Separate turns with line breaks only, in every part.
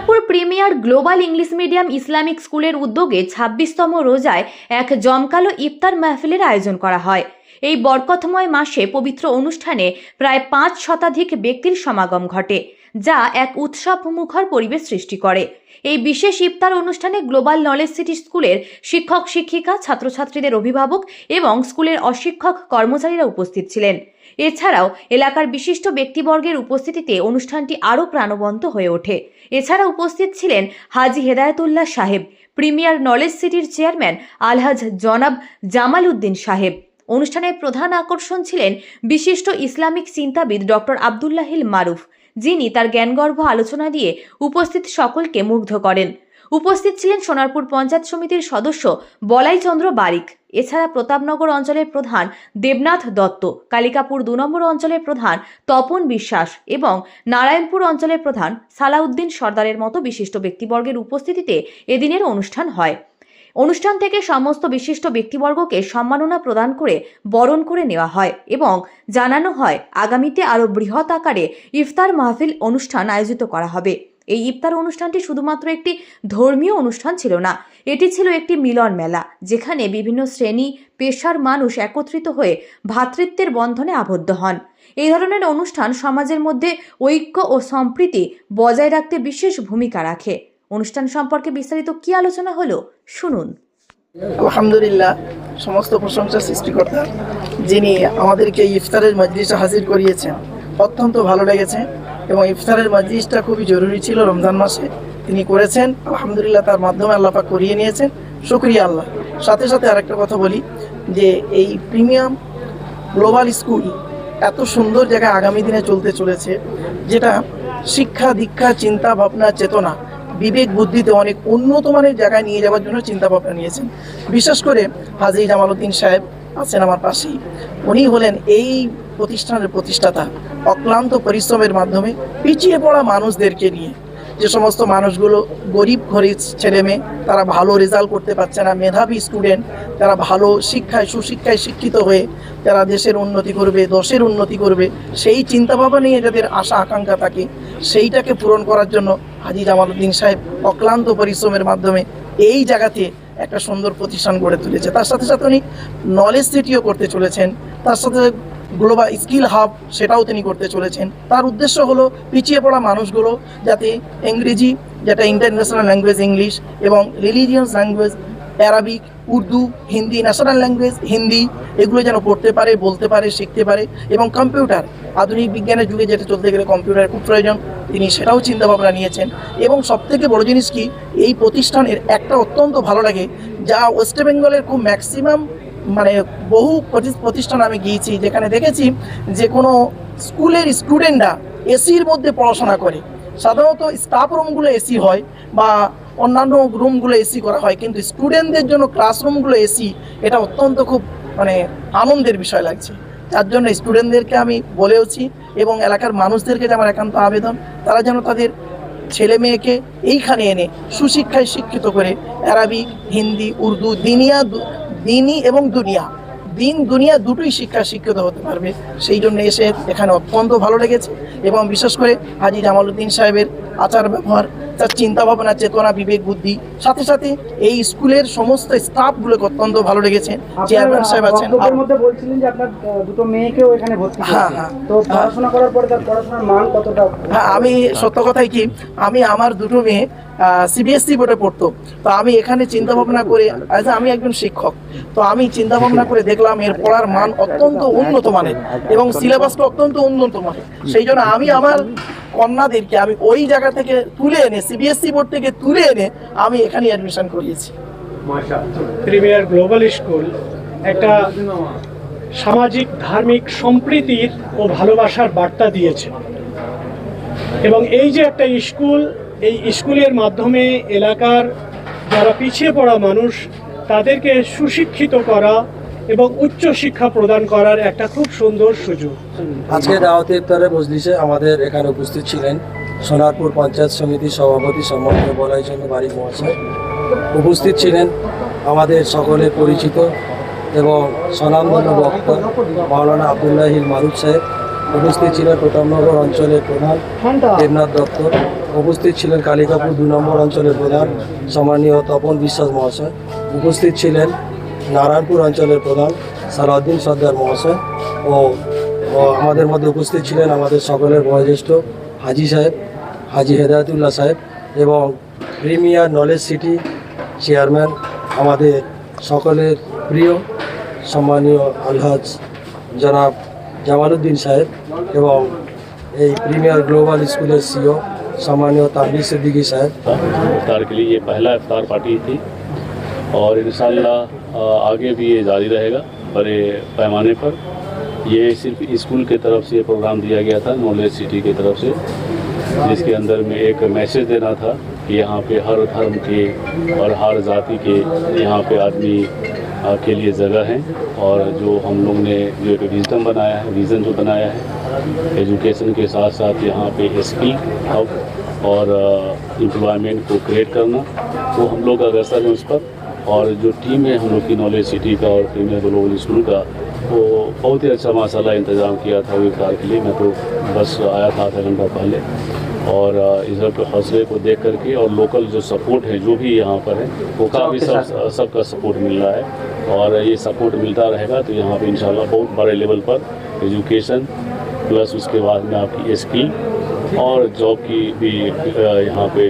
Sonarpur premier global English medium Islamic স্কুলের উদ্যোগে ছাব্বিশতম রোজায় এক জমকালো ইফতার মাহফিলের আয়োজন করা হয়। এই বরকতময় মাসে পবিত্র অনুষ্ঠানে প্রায় পাঁচ শতাধিক ব্যক্তির সমাগম ঘটে, যা এক উৎসব মুখর পরিবেশ সৃষ্টি করে। এই বিশেষ ইফতার অনুষ্ঠানে গ্লোবাল নলেজ সিটি স্কুলের শিক্ষক শিক্ষিকা ছাত্রছাত্রীদের অভিভাবক এবং স্কুলের অশিক্ষক কর্মচারীরা উপস্থিত ছিলেন। এছাড়াও এলাকার বিশিষ্ট ব্যক্তিবর্গের উপস্থিতিতে অনুষ্ঠানটি আরও প্রাণবন্ত হয়ে ওঠে। এছাড়া উপস্থিত ছিলেন হাজি হেদায়তুল্লাহ সাহেব, প্রিমিয়ার নলেজ সিটির চেয়ারম্যান আলহাজ জনাব জামাল উদ্দিন সাহেব। অনুষ্ঠানের প্রধান আকর্ষণ ছিলেন বিশিষ্ট ইসলামিক চিন্তাবিদ ডক্টর আবদুল্লাহিল মারুফ, যিনি তার জ্ঞানগর্ভ আলোচনা দিয়ে উপস্থিত সকলকে মুগ্ধ করেন। উপস্থিত ছিলেন সোনারপুর পঞ্চায়েত সমিতির সদস্য বলাইচন্দ্র বারিক। এছাড়া প্রতাপনগর অঞ্চলের প্রধান দেবনাথ দত্ত, কালিকাপুর দু নম্বর অঞ্চলের প্রধান তপন বিশ্বাস এবং নারায়ণপুর অঞ্চলের প্রধান সালাউদ্দিন সর্দারের মতো বিশিষ্ট ব্যক্তিবর্গের উপস্থিতিতে এদিনের অনুষ্ঠান হয়। অনুষ্ঠান থেকে সমস্ত বিশিষ্ট ব্যক্তিবর্গকে সম্মাননা প্রদান করে বরণ করে নেওয়া হয় এবং জানানো হয়, আগামীতে আরও বৃহৎ আকারে ইফতার মাহফিল অনুষ্ঠান আয়োজিত করা হবে। এই ইফতার অনুষ্ঠানটি শুধুমাত্র একটি ধর্মীয় অনুষ্ঠান ছিল না, এটি ছিল একটি মিলন মেলা, যেখানে বিভিন্ন শ্রেণি, পেশার মানুষ একত্রিত হয়ে ভ্রাতৃত্বের বন্ধনে আবদ্ধ হন। এই ধরনের অনুষ্ঠান সমাজের মধ্যে ঐক্য ও সম্প্রীতি বজায় রাখতে বিশেষ ভূমিকা রাখে। অনুষ্ঠান সম্পর্কে বিস্তারিত কি আলোচনা হলো, শুনুন।
আলহামদুলিল্লাহ, সমস্ত প্রশংসা সৃষ্টিকর্তা, যিনি আমাদেরকে ইফতারের মজলিসে হাজির করিয়েছেন। অত্যন্ত ভালো লেগেছে। এবং ইফতারের মজলিসটা খুবই জরুরি ছিল রমজান মাসে। তিনি করেছেন, আলহামদুলিল্লাহ, তার মাধ্যমে আল্লাহ পাক করিয়ে নিয়েছেন। শুক্রিয়া আল্লাহ। সাথে সাথে আরেকটা কথা বলি, যে এই প্রিমিয়াম গ্লোবাল স্কুল এত সুন্দর জায়গায় আগামী দিনে চলতে চলেছে, যেটা শিক্ষা, দীক্ষা, চিন্তা ভাবনা, চেতনা, বিবেক, বুদ্ধিতে অনেক উন্নত মানের জায়গায় নিয়ে যাওয়ার জন্য চিন্তা ভাবনা নিয়েছেন। বিশেষ করে হাজি জামালউদ্দিন সাহেব আছেন আমার পাশেই। উনি হলেন এই প্রতিষ্ঠানের প্রতিষ্ঠাতা। অক্লান্ত পরিশ্রমের মাধ্যমে পিছিয়ে পড়া মানুষদেরকে নিয়ে। যে সমস্ত মানুষগুলো গরিব ঘরের ছেলে মেয়ে, তারা ভালো রেজাল্ট করতে পারছে না, মেধাবী স্টুডেন্ট তারা ভালো শিক্ষায়, সুশিক্ষায় শিক্ষিত হয়ে তারা দেশের উন্নতি করবে, দশের উন্নতি করবে, সেই চিন্তাভাবনা নিয়ে যাদের আশা, আকাঙ্ক্ষা থাকে, সেইটাকে পূরণ করার জন্য হাজি জামালউদ্দিন সাহেব অক্লান্ত পরিশ্রমের মাধ্যমে এই জায়গাতে একটা সুন্দর প্রতিষ্ঠান গড়ে তুলেছে। তার সাথে সাথে উনি নলেজ সিটিও করতে চলেছেন। তার সাথে গ্লোবাল স্কিল হাব সেটাও তিনি করতে চলেছেন। তার উদ্দেশ্য হলো পিছিয়ে পড়া মানুষগুলো যাতে ইংরেজি, যেটা ইন্টারন্যাশনাল ল্যাঙ্গুয়েজ ইংলিশ এবং religious language Arabic Urdu Hindi national language Hindi এগুলো যেন পড়তে পারে, বলতে পারে, শিখতে পারে এবং কম্পিউটার আধুনিক বিজ্ঞানের যুগে যেটা চলতে গেলে কম্পিউটার খুব প্রয়োজন, তিনি সেটাও চিন্তা ভাবনা নিয়েছেন। এবং সবথেকে বড় জিনিস কি, এই প্রতিষ্ঠানের একটা অত্যন্ত ভালো লাগে, যা ওয়েস্ট বেঙ্গলের খুব ম্যাক্সিমাম মানে বহু প্রতি- প্রতিষ্ঠান আমি গিয়েছি, যেখানে দেখেছি যে কোনো স্কুলের স্টুডেন্টরা এসির মধ্যে পড়াশোনা করে। সাধারণত স্টাফ রুমগুলো এসি হয় বা অন্যান্য রুমগুলো এসি করা হয়, কিন্তু স্টুডেন্টদের জন্য ক্লাসরুমগুলো এসি, এটা অত্যন্ত খুব মানে আনন্দের বিষয় লাগছে। যার জন্য স্টুডেন্টদেরকে আমি বলেওছি এবং এলাকার মানুষদেরকে যে আমার একান্ত আবেদন, তারা যেন তাদের ছেলে মেয়েকে এইখানে এনে সুশিক্ষায় শিক্ষিত করে। অ্যারাবিক হিন্দি, উর্দু, দিনিয়া দিনই এবং দুনিয়া। দিন দুনিয়া দুটোই শিক্ষা শিক্ষিত হতে পারবে। সেই জন্য এসে এখানে অত্যন্ত ভালো লেগেছে এবং বিশেষ করে হাজি জামালউদ্দিন সাহেবের আচার ব্যবহার তার চিন্তা ভাবনা চেতনা বিবেক বুদ্ধি সাথে সাথে এই স্কুলের সমস্ত স্টাফগুলোকে অত্যন্ত ভালো লেগেছে। চেয়ারম্যান সাহেব আছেন।
মধ্যে বলছিলেন যে আপনার দুটো মেয়েকেও এখানে ভর্তি
হ্যাঁ, হ্যাঁ।
তো পড়াশোনা করার পরে তার পড়াশোনার মান কতটা?
হ্যাঁ আমি সত্য কথাই কি আমি আমার দুটো মেয়ে সিবিএসসি বোর্ডে পড়তো। তো আমি এখানে চিন্তা ভাবনা করে আজ আমি একজন শিক্ষক। তো আমি চিন্তা ভাবনা করে দেখলাম এর পড়ার মান অত্যন্ত উন্নত মানের এবং সিলেবাসটা অত্যন্ত উন্নত মানের। সেই জন্য আমি আমার কন্যাদেরকে আমি ওই জায়গা থেকে তুলে এনে সিবিএসসি বোর্ড থেকে তুলে এনে আমি এখানে অ্যাডমিশন করিয়েছি।
প্রিমিয়ার গ্লোবাল স্কুল একটা সামাজিক, ধার্মিক সম্প্রীতির ও ভালোবাসার বার্তা দিয়েছে। এবং এই যে একটা স্কুল এই স্কুলের মাধ্যমে এলাকার যারা পিছিয়ে পড়া মানুষ, তাদেরকে সুশিক্ষিত করা এবং উচ্চ শিক্ষা প্রদান করার একটা খুব সুন্দর সুযোগ।
আজকে দাওয়াতে ইফতারে মজলিসে আমাদের এখানে উপস্থিত ছিলেন সোনারপুর পঞ্চায়েত সমিতির সভাপতি সম্মানীয় বলাইচন্দ্র বাড়ি মহাশয়। উপস্থিত ছিলেন আমাদের সকলে পরিচিত এবং স্বনামধন্য বক্তা মাওলানা আবদুল্লাহিল মারুফ সাহেব। উপস্থিত ছিলেন প্রতাপনগর অঞ্চলের প্রধান দেবনাথ দত্ত। উপস্থিত ছিলেন কালিকাপুর দু নম্বর অঞ্চলের প্রধান সম্মানীয় তপন বিশ্বাস মহাশয়। উপস্থিত ছিলেন নারায়ণপুর অঞ্চলের প্রধান সালাউদ্দিন সর্দার মহাশয় ও ও আমাদের মধ্যে উপস্থিত ছিলেন আমাদের সকলের বয়োজ্যেষ্ঠ হাজি সাহেব হাজি হেদায়তুল্লাহ সাহেব এবং প্রিমিয়ার নলেজ সিটি চেয়ারম্যান আমাদের সকলের প্রিয় সম্মানীয় আলহাজ জনাব জামান الدین صاحب এবং এই প্রিমিয়ার গ্লোবাল স্কুলের সিও سامانیہ تعمیر صدیقی صاحب
افطار کے لیے یہ پہلا افطار پارٹی تھی اور انشاءاللہ آگے بھی یہ جاری رہے گا بڑے پیمانے پر۔ یہ صرف اسکول کے طرف سے یہ پروگرام دیا گیا تھا نالج سٹی کی طرف سے، جس کے اندر میں ایک میسج دینا تھا کہ یہاں پہ ہر دھرم کے اور ہر ذاتی کے یہاں پہ آدمی کے لیے جگہ ہیں اور جو ہم لوگ نے جو ایک ویزڈم بنایا ہے ویژن جو بنایا ہے ایجوکیشن کے ساتھ ساتھ یہاں پہ ایس پی ہب اور امپلائمنٹ کو کریٹ کرنا، وہ ہم لوگ کا ویسا ہے اس پر اور جو ٹیم ہے، ہم لوگ کی نالج سٹی کا اور فیمل گلوبل اسکول کا، وہ بہت ہی اچھا ماشاء اللہ انتظام کیا تھا ویوکار کے لیے، میں تو بس آیا تھا آدھا گھنٹہ پہلے۔ اور ادھر کے حوصلے کو دیکھ کر کے اور لوکل جو سپورٹ ہے جو بھی یہاں پر ہے وہ کافی سب سب کا سپورٹ مل رہا ہے۔ اور یہ سپورٹ ملتا رہے گا تو یہاں پہ انشاءاللہ بہت بڑے لیول پر ایجوکیشن پلس اس کے بعد میں آپ کی اسکل اور جاب کی بھی یہاں پہ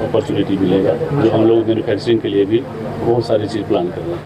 اپرچونیٹی ملے گا۔ جو ہم لوگ مینوفیکچرنگ کے لیے بھی بہت ساری چیز پلان کر رہے ہیں